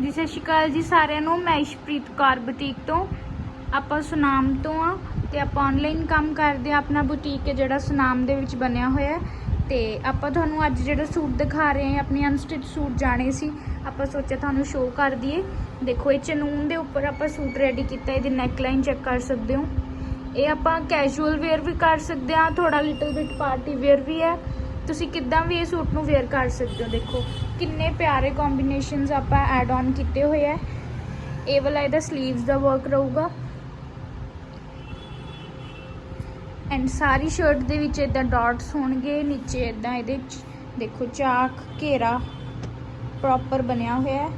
ਜੀ ਸਤਿ ਸ਼੍ਰੀ ਅਕਾਲ ਜੀ ਸਾਰਿਆਂ ਨੂੰ। ਮੈਂ ਇਸ਼ਪ੍ਰੀਤ ਕੌਰ ਬੁਟੀਕ ਤੋਂ। ਆਪਾਂ ਸੁਨਾਮ ਤੋਂ ਆ ਤੇ ਆਪਾਂ ਆਨਲਾਈਨ ਕੰਮ ਕਰਦੇ ਆ ਆਪਣਾ ਬੁਟੀਕ ਹੈ ਜਿਹੜਾ ਸੁਨਾਮ ਦੇ ਵਿੱਚ ਬਣਿਆ ਹੋਇਆ ਹੈ। ਤੇ ਆਪਾਂ ਤੁਹਾਨੂੰ ਅੱਜ ਜਿਹੜਾ ਸੂਟ ਦਿਖਾ ਰਹੇ ਹਾਂ ਆਪਣੀ ਅਨਸਟਿਚ ਸੂਟ ਜਾਣੇ ਸੀ। ਆਪਾਂ ਸੋਚਿਆ ਤੁਹਾਨੂੰ ਸ਼ੋਅ ਕਰ ਦਈਏ। ਦੇਖੋ, ਇਹ ਚਨੂਨ ਦੇ ਉੱਪਰ ਆਪਾਂ ਸੂਟ ਰੈਡੀ ਕੀਤਾ, ਇਹਦੀ ਨੈਕਲਾਈਨ ਚੈੱਕ ਕਰ ਸਕਦੇ ਹੋ। ਇਹ ਆਪਾਂ ਕੈਜੂਅਲ ਵੇਅਰ ਵੀ ਕਰ ਸਕਦੇ ਆ ਥੋੜਾ ਲਿਟਲ ਬਿਟ ਪਾਰਟੀ ਵੇਅਰ ਵੀ ਹੈ। ਤੁਸੀਂ ਕਿੱਦਾਂ ਵੀ ਇਹ ਸੂਟ ਨੂੰ ਵੇਅਰ ਕਰ ਸਕਦੇ ਹੋ? ਦੇਖੋ, ਕਿੰਨੇ ਪਿਆਰੇ ਕੰਬੀਨੇਸ਼ਨਸ ਆਪਾਂ ਐਡ ਆਨ ਕੀਤੇ ਹੋਏ ਆ। ਇਹ ਵਾਲਾ ਇਹਦਾ 슬ੀਵਸ ਦਾ ਵਰਕ ਰਹੂਗਾ। ਐਂਡ ਸਾਰੀ ਸ਼ਰਟ ਦੇ ਵਿੱਚ ਇਦਾਂ ਡਾਟਸ ਹੋਣਗੇ, ਨੀਚੇ ਇਦਾਂ ਇਹਦੇ ਵਿੱਚ ਦੇਖੋ, ਚਾਕ, ਘੇਰਾ ਪ੍ਰੋਪਰ ਬਣਿਆ ਹੋਇਆ ਹੈ।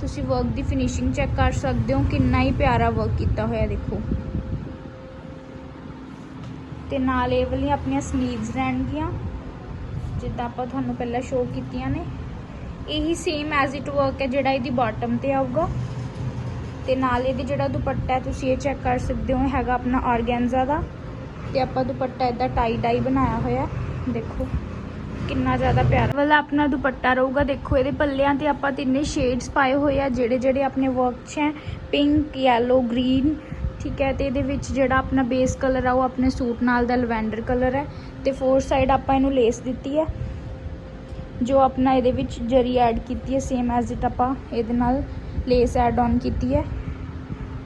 ਤੁਸੀਂ ਵਰਕ ਦੀ ਫਿਨਿਸ਼ਿੰਗ ਚੈੱਕ ਕਰ ਸਕਦੇ ਹੋ, ਕਿੰਨਾ ਹੀ ਪਿਆਰਾ ਵਰਕ ਕੀਤਾ ਹੋਇਆ, ਦੇਖੋ। ਤੇ ਨਾਲ ਇਹ ਵਾਲੀਆਂ ਆਪਣੀਆਂ ਸਲੀਵਸ ਰਹਿਣਗੀਆਂ। ਜਿੱਦਾਂ ਆਪਾਂ ਤੁਹਾਨੂੰ ਪਹਿਲਾਂ ਸ਼ੋਅ ਕੀਤੀਆਂ ਨੇ, ਇਹੀ ਸੇਮ ਐਜ਼ ਇਟ ਵਰਕ ਹੈ ਜਿਹੜਾ ਇਹਦੀ ਬਾਟਮ ਤੇ ਆਊਗਾ। ਤੇ ਨਾਲ ਇਹਦੇ ਜਿਹੜਾ ਦੁਪੱਟਾ ਹੈ, ਤੁਸੀਂ ਇਹ ਚੈੱਕ ਕਰ ਸਕਦੇ ਹੋ, ਹੈਗਾ ਆਪਣਾ ਆਰਗੈਂਜ਼ਾ ਦਾ। ਤੇ ਆਪਾਂ ਦੁਪੱਟਾ ਇਦਾਂ ਟਾਈ ਡਾਈ ਬਣਾਇਆ ਹੋਇਆ ਦੇਖੋ, ਕਿੰਨਾ ਜ਼ਿਆਦਾ ਪਿਆਰਾ। ਵਾਲਾ ਆਪਣਾ ਦੁਪੱਟਾ ਰਹੂਗਾ, ਦੇਖੋ ਇਹਦੇ ਪੱਲਿਆਂ ਤੇ ਆਪਾਂ ਤਿੰਨੇ ਸ਼ੇਡਸ ਪਾਏ ਹੋਏ ਆ ਜਿਹੜੇ ਜਿਹੜੇ ਆਪਣੇ ਵਰਕ 'ਚ ਹੈ ਪਿੰਕ ਯੈਲੋ ਗ੍ਰੀਨ ਠੀਕ ਹੈ, ਤੇ ਇਹਦੇ ਵਿੱਚ ਜਿਹੜਾ ਆਪਣਾ ਬੇਸ ਕਲਰ ਆ, ਉਹ ਆਪਣੇ ਸੂਟ ਨਾਲ ਦਾ ਲਵੈਂਡਰ ਕਲਰ ਹੈ ਤੇ ਫੋਰ ਸਾਈਡ ਆਪਾਂ ਇਹਨੂੰ ਲੇਸ ਦਿੱਤੀ ਹੈ, ਜੋ ਆਪਣਾ ਇਹਦੇ ਵਿੱਚ ਜਰੀ ਐਡ ਕੀਤੀ ਹੈ ਸੇਮ ਐਜ਼ ਇਟ ਆਪਾਂ ਇਹਦੇ ਨਾਲ ਲੇਸ ਐਡ ਆਨ ਕੀਤੀ ਹੈ।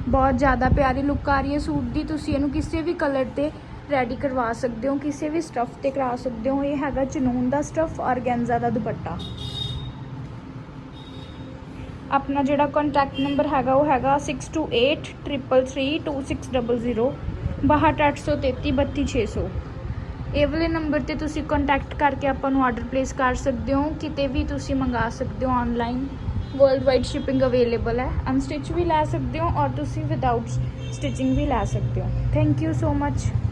ਬਹੁਤ ਜ਼ਿਆਦਾ ਪਿਆਰੀ ਲੁੱਕ ਆ ਰਹੀ ਹੈ ਸੂਟ ਦੀ, ਤੁਸੀਂ ਇਹਨੂੰ ਕਿਸੇ ਵੀ ਕਲਰ ਤੇ ਰੈਡੀ ਕਰਵਾ ਸਕਦੇ ਹੋ, ਕਿਸੇ ਵੀ ਸਟੱਫ ਤੇ ਕਰਾ ਸਕਦੇ ਹੋ। ਇਹ ਹੈਗਾ ਚਨੂਨ ਦਾ ਸਟਫ ਔਰਗੈਂਜ਼ਾ ਦਾ ਦੁਪੱਟਾ। ਆਪਣਾ ਜਿਹੜਾ ਕੰਟੈਕਟ ਨੰਬਰ ਹੈਗਾ ਉਹ ਹੈਗਾ 6283332600 62833 ਇਹ ਵਾਲੇ ਨੰਬਰ ਤੇ ਤੁਸੀਂ ਕੰਟੈਕਟ ਕਰਕੇ ਆਪਾਂ ਨੂੰ ਆਰਡਰ ਪਲੇਸ ਕਰ ਸਕਦੇ ਹੋ ਕਿਤੇ ਵੀ ਤੁਸੀਂ ਮੰਗਾ ਸਕਦੇ ਹੋ online world wide shipping available ਹੈ ਅਨਸਟਿਚ ਵੀ ਲੈ ਸਕਦੇ ਹੋ ਔਰ ਤੁਸੀਂ ਵਿਦਆਊਟ ਸਟਿਚਿੰਗ ਵੀ ਲੈ ਸਕਦੇ ਹੋ ਥੈਂਕ ਯੂ ਸੋ ਮਚ